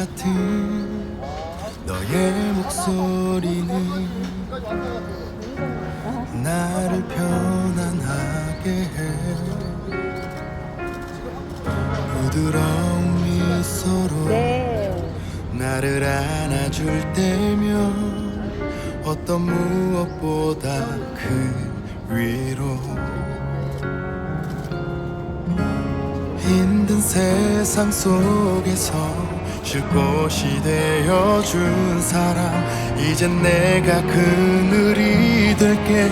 같은 너의 목소리는 나를 편안하게 해 부드러운 미소로 네. 나를 안아줄 때면 어떤 무엇보다 큰 위로 힘든 세상 속에서 쉴 곳이 되어준 사람 이젠 내가 그늘이 될게.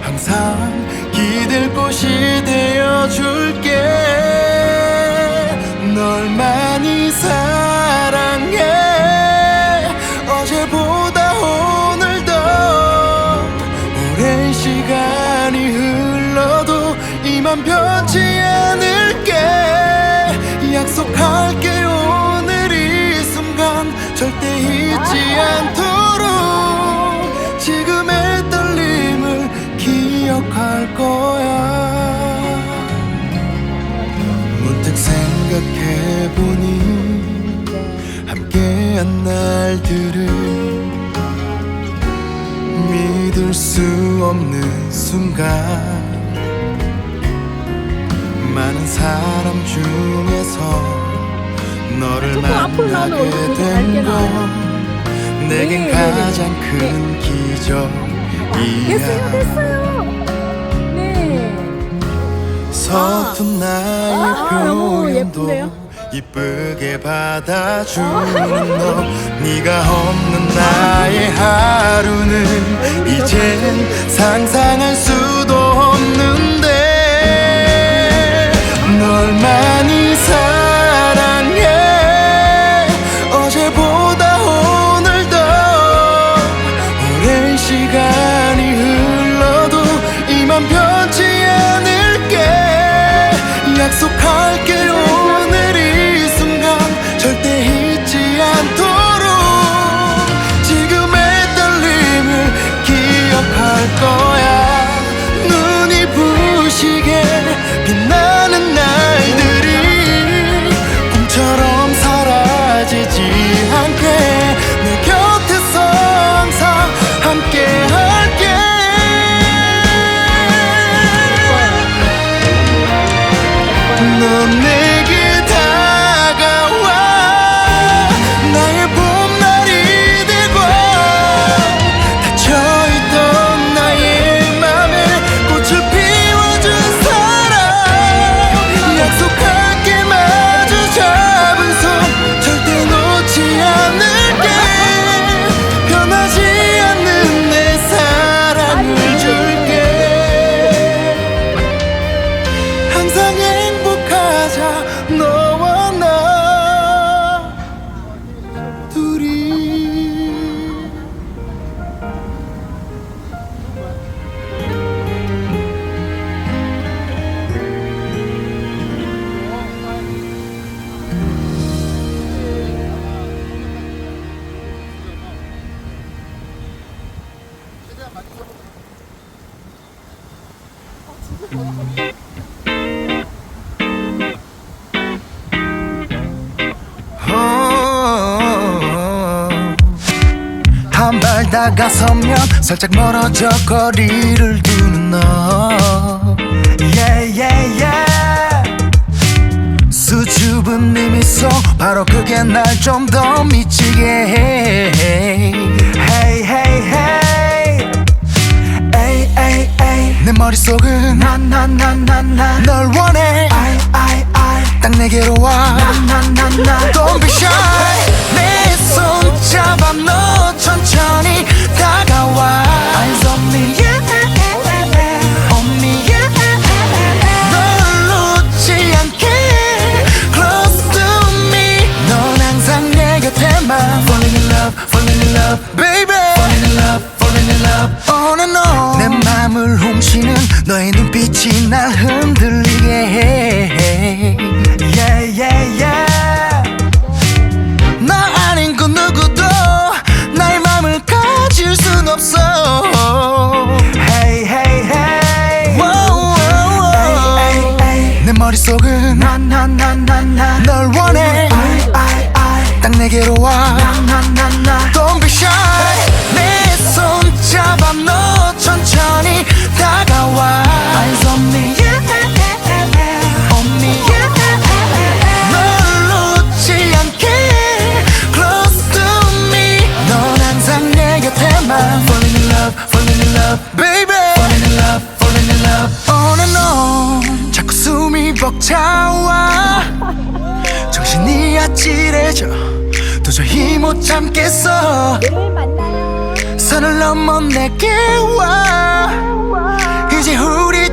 항상 기댈 곳이 되어줄게. 널 많이 사랑해. 어제보다 오늘 더 오랜 시간이 흘러도 이만 변치 않 거야 문득 생각해보니 함께한 날들을 믿을 수 없는 순간 많은 사람 중에서 너를 만나게 얼굴이 된 밝게 건 내겐 네. 가장 큰 기적이야 됐어요, 됐어요. 네. 서툰 나의 아, 표현도? 이쁘게 받아주는 너 네가 없는 나의 하루는 이젠 상상할 수 항상 행복하자. 너와 나 둘이 다가서면 살짝 멀어져 거리를 두는 너. Yeah, yeah, yeah. 수줍은 네 미소 바로 그게 날 좀 더 미치게 해. Hey hey hey. 에이 에이 에이 내 머릿속은 난난난난난 널 원해. I I I. 딱 내게로 와. 난난난난 Don't be shy 잡아 너 천천히 다가와 Eyes on me yeah On me yeah 널 놓지 않게 Close to me 넌 항상 내 곁에만 Falling in love, falling in love Baby Falling in love, falling in love On and on 내 맘을 훔치는 너의 눈빛이 날 흔 머릿속은 나나나나나. 널 원해. I, I, I 딱 내게로 와. 나나나나. Don't be shy. 내손 지레져 도저히 못 참 겠어？선을 넘어 내게 와. 이제 우리